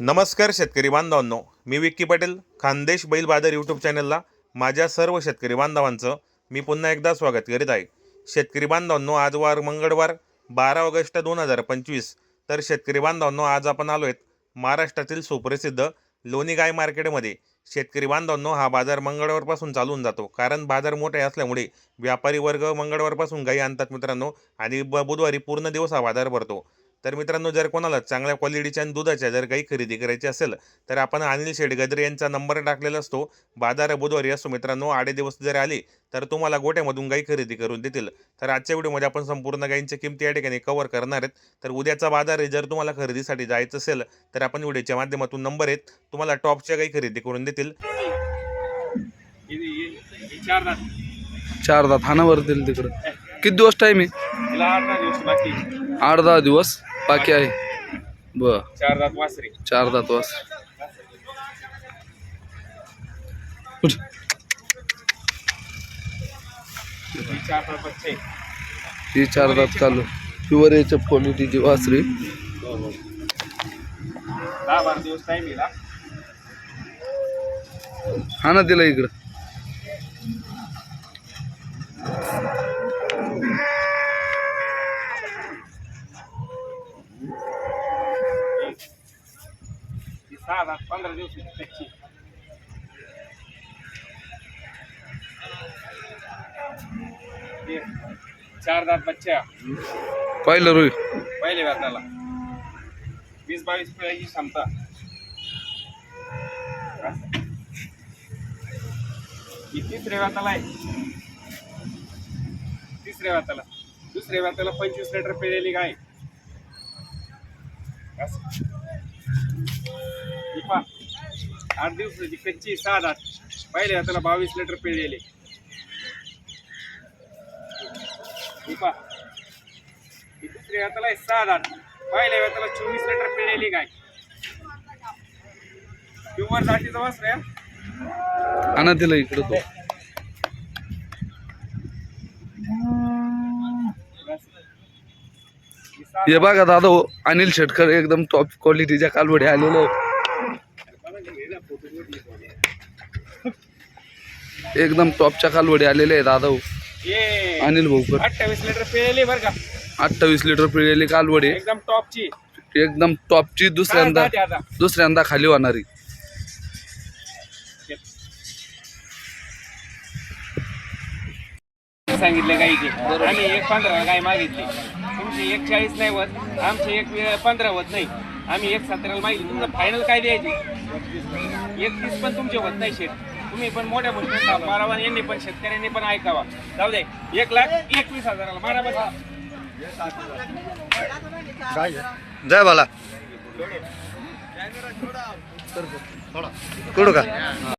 नमस्कार शेतकरी बांधवांनो. मी विक्की पटेल खानदेश बैल बाजार यूट्यूब चॅनलला माझ्या सर्व शेतकरी बांधवांचं मी पुन्हा एकदा स्वागत करीत आहे. शेतकरी बांधवांनो आज वार मंगळवार बारा ऑगस्ट दोन हजार पंचवीस. तर शेतकरी बांधवांनो आज आपण आलो आहेत महाराष्ट्रातील सुप्रसिद्ध लोणी गाय मार्केटमध्ये. शेतकरी बांधवांनो हा बाजार मंगळवारपासून चालून जातो. कारण बाजार मोठे असल्यामुळे व्यापारी वर्ग मंगळवारपासून गाई आणतात मित्रांनो. आणि ब बुधवारी पूर्ण दिवस हा बाजार भरतो. तर मित्रांनो जर कोणाला चांगल्या क्वालिटीच्या आणि दुधाच्या जर काही खरेदी करायची असेल तर आपण अनिल शेडगदरे यांचा नंबर टाकलेला असतो. बाजार बुधवारी असतो मित्रांनो आडे दिवस जर आले तर तुम्हाला गोट्यामधून गाई खरेदी करून देतील. तर आजच्या व्हिडिओमध्ये आपण संपूर्ण गायींच्या किमती या ठिकाणी कव्हर करणार आहेत. तर उद्याचा बाजार आहे जर तुम्हाला खरेदीसाठी जायचं असेल तर आपण व्हिडिओच्या माध्यमातून नंबर आहेत तुम्हाला टॉपच्या गाई खरेदी करून देतील. चार दहा थानावर दिल तिकडं. किती दिवस टाईम आहे? आठ दहा दिवस? बाकी आहे. बर. चार दात वासरी. चार दात वास उठ. ही चार दात चालू. प्युअर याच्या क्वालिटीची वासरी. हा ना तिला इकडं. सहा दात पंधरा दिवस त्याची. चार दात बच्चा पाहिलं रोई पहिले व्याताला वीस बावीस पिळाची क्षमता ही तिसऱ्या व्याताला आहे. तिसऱ्या व्याताला दुसऱ्या व्याताला पंचवीस लिटर पिळलेली गाय. असं. ही पहा. आठ दिवसाची कच्ची सात आठ पहिल्या हाताला बावीस लिटर पिळलेले ही पहा. ही दुसऱ्या व्याताला आहे सहा पहिल्या हाताला चोवीस लिटर पिळलेली गाय प्युअर जातीचा वासर आहे तिला इकडं तो ही बघा दादा अनिल शेटकर एकदम टॉप क्वालिटीच्या कालवडी आलेले. एकदम टॉपच्या कालवडी आलेले आहे दादा हो अनिल भाऊकर अठ्ठावीस लिटर पिळलेली बरं का अठ्ठावीस लिटर पिळलेली कालवडी. एकदम टॉपची एकदम टॉपची दुसऱ्यांदा. दुसऱ्यांदा खाली होणारी सांगितले गाई घे आम्ही एक पंधरा गाय मागितली. तुमची एक चाळीस नाही होत आमची एक पंधरा होत नाही. आम्ही एक सतराला मागितली तुमचं फायनल काय द्यायची? एक तीस पण तुमचे होत नाही शेत तुम्ही पण मोठ्या मोठ्या मारावा यांनी पण शेतकऱ्यांनी पण ऐकावा. जाऊ दे एक लाख एकवीस हजाराला मारा बसा. जय बाला. कुठं का?